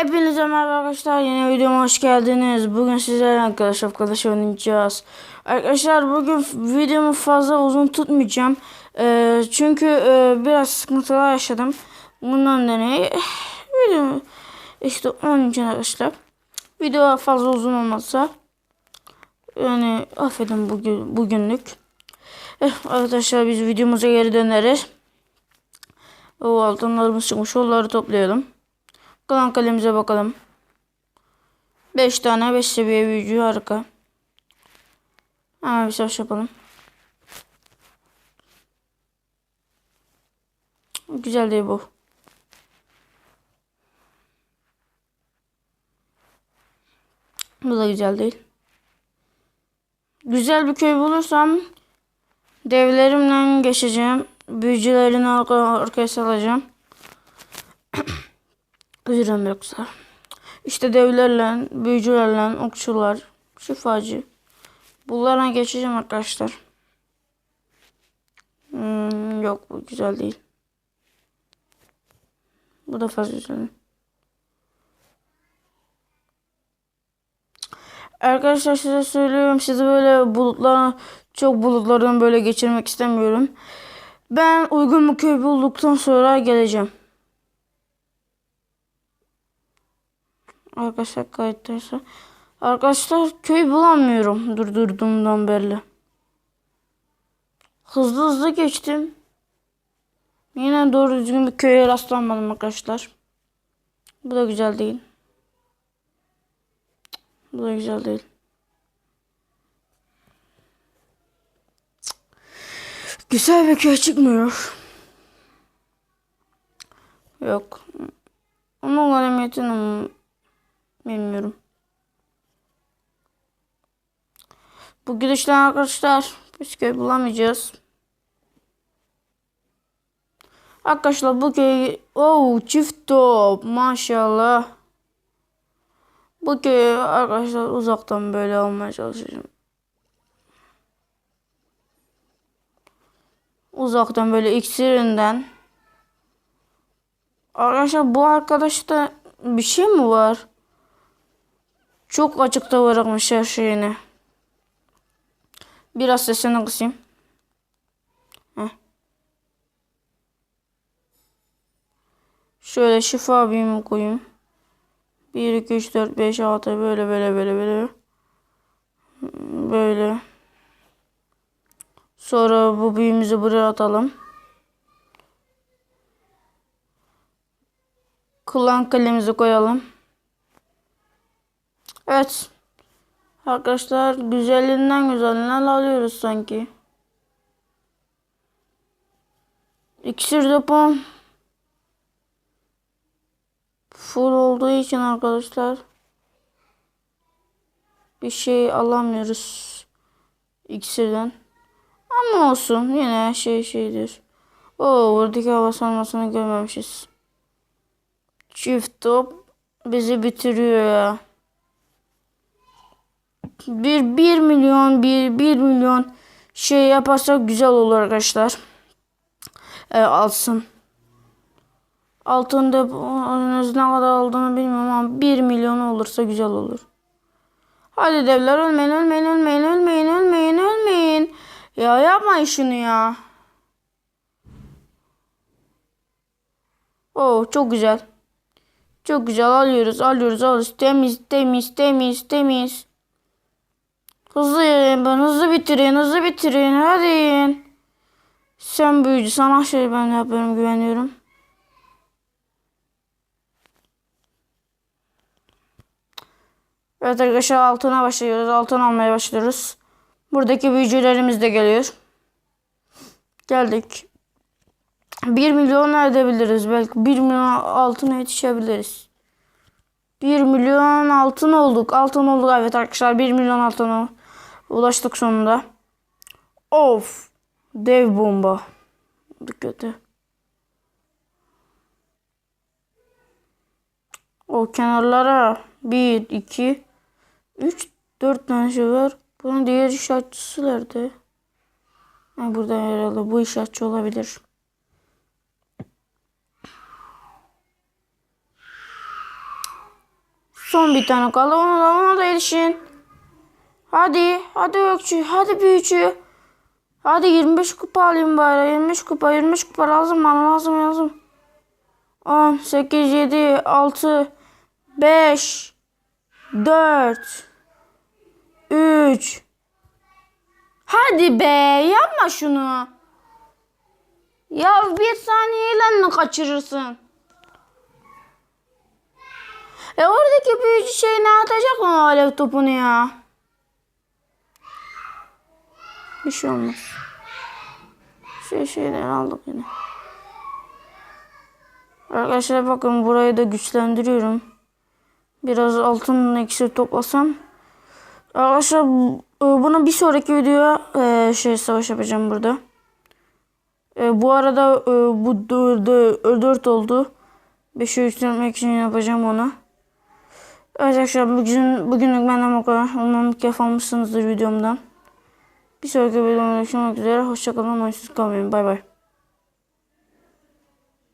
Hepinize merhaba arkadaşlar. Yeni videoma hoş geldiniz. Bugün sizlerle arkadaş arkadaş oynayacağız. Arkadaşlar bugün videomu fazla uzun tutmayacağım. Ee, çünkü e, biraz sıkıntılar yaşadım. Bundan dolayı video işte onun için arkadaşlar. Video fazla uzun olmazsa yani affedin bugün bugünlük. Eh, arkadaşlar biz videomuza geri döneriz. O altınlarımız çıkmış. Onları toplayalım. Kalan kalemize bakalım. 5 tane 5 seviye büyücü harika. Hemen bir savaş yapalım. Güzel değil bu. Bu da güzel değil. Güzel bir köy bulursam devlerimle geçeceğim. Büyücülerini arka, arkaya salacağım. Özürüm yoksa. İşte devlerle, büyücülerle, okçular, şifacı. Bunlarla geçeceğim arkadaşlar. Hmm, yok bu güzel değil. Bu da fazla güzel. Arkadaşlar size söylüyorum. Sizi böyle bulutlar, çok bulutlardan böyle geçirmek istemiyorum. Ben uygun bir köy bulduktan sonra geleceğim. Arkadaşlar kayıttaysa. Arkadaşlar köy bulamıyorum durdurduğumdan belli. Hızlı hızlı geçtim. Yine doğru düzgün bir köye rastlanmadım arkadaşlar. Bu da güzel değil. Bu da güzel değil. Güzel bir köy çıkmıyor. Yok. Onun alamiyetini Bilmiyorum. Bu gidişle arkadaşlar biz köy bulamayacağız. Arkadaşlar bu köy oh çift top maşallah. Bu köy arkadaşlar uzaktan böyle almaya çalışacağım. Uzaktan böyle iksirinden. Arkadaşlar bu arkadaşta bir şey mi var? Çok açıkta bırakmış her şeyini. Biraz sesini kısayım. Heh. Şöyle şifa büyümü koyayım. 1, 2, 3, 4, 5, 6 böyle böyle böyle böyle. Böyle. Sonra bu büyümüzü buraya atalım. Kullan kalemizi koyalım. Evet. Arkadaşlar güzelinden güzelinden alıyoruz sanki. İksir depom full olduğu için arkadaşlar bir şey alamıyoruz iksirden. Ama olsun yine şey şeydir. O buradaki hava sanmasını görmemişiz. Çift top bizi bitiriyor ya. Bir, bir milyon bir, bir milyon şey yaparsak güzel olur arkadaşlar. E, alsın. Altın deponuz ne kadar aldığını bilmiyorum ama 1 milyon olursa güzel olur. Hadi devler ölmeyin ölmeyin ölmeyin ölmeyin ölmeyin ölmeyin. Ya yapmayın şunu ya. Oo çok güzel. Çok güzel alıyoruz alıyoruz alıyoruz. Temiz temiz temiz temiz. Hızlı yiyin ben hızlı bitirin hızlı bitirin hadi. Sen büyücü sana şey ben yapıyorum güveniyorum. Evet arkadaşlar altına başlıyoruz. Altın almaya başlıyoruz. Buradaki büyücülerimiz de geliyor. Geldik. 1 milyon edebiliriz. Belki 1 milyon altına yetişebiliriz. 1 milyon altın olduk. Altın olduk evet arkadaşlar. 1 milyon altına ulaştık sonunda. Of. Dev bomba. Dikkatli. O kenarlara 1, 2, 3, 4 tane şey var. Bunun diğer işaretçisi nerede? Ha, burada herhalde bu işaretçi olabilir. Son bir tane kaldı. Ona da, ona da erişin. Hadi. Hadi Ökçü. Hadi büyücü. Hadi 25 kupa alayım bari. 25 kupa. 25 kupa lazım bana. Lazım lazım. 10, 8, 7, 6, 5, 4, 3. Hadi be. Yapma şunu. Ya bir saniyeyle mi kaçırırsın? E oradaki büyücü şey ne atacak mı alev topunu ya? Bir şey olmaz. Şey şeyden aldık yine. Arkadaşlar bakın burayı da güçlendiriyorum. Biraz altın iksir toplasam. Arkadaşlar e, bunu bir sonraki videoya e, şey savaş yapacağım burada. E, bu arada bu 4 oldu. 5'e yükselmek için yapacağım onu. Arkadaşlar bugün, bugünlük benden bu kadar. Umarım keyif almışsınızdır videomdan. Bir sonraki videomda görüşmek üzere. Hoşçakalın. Hoşçakalın. Bay bay.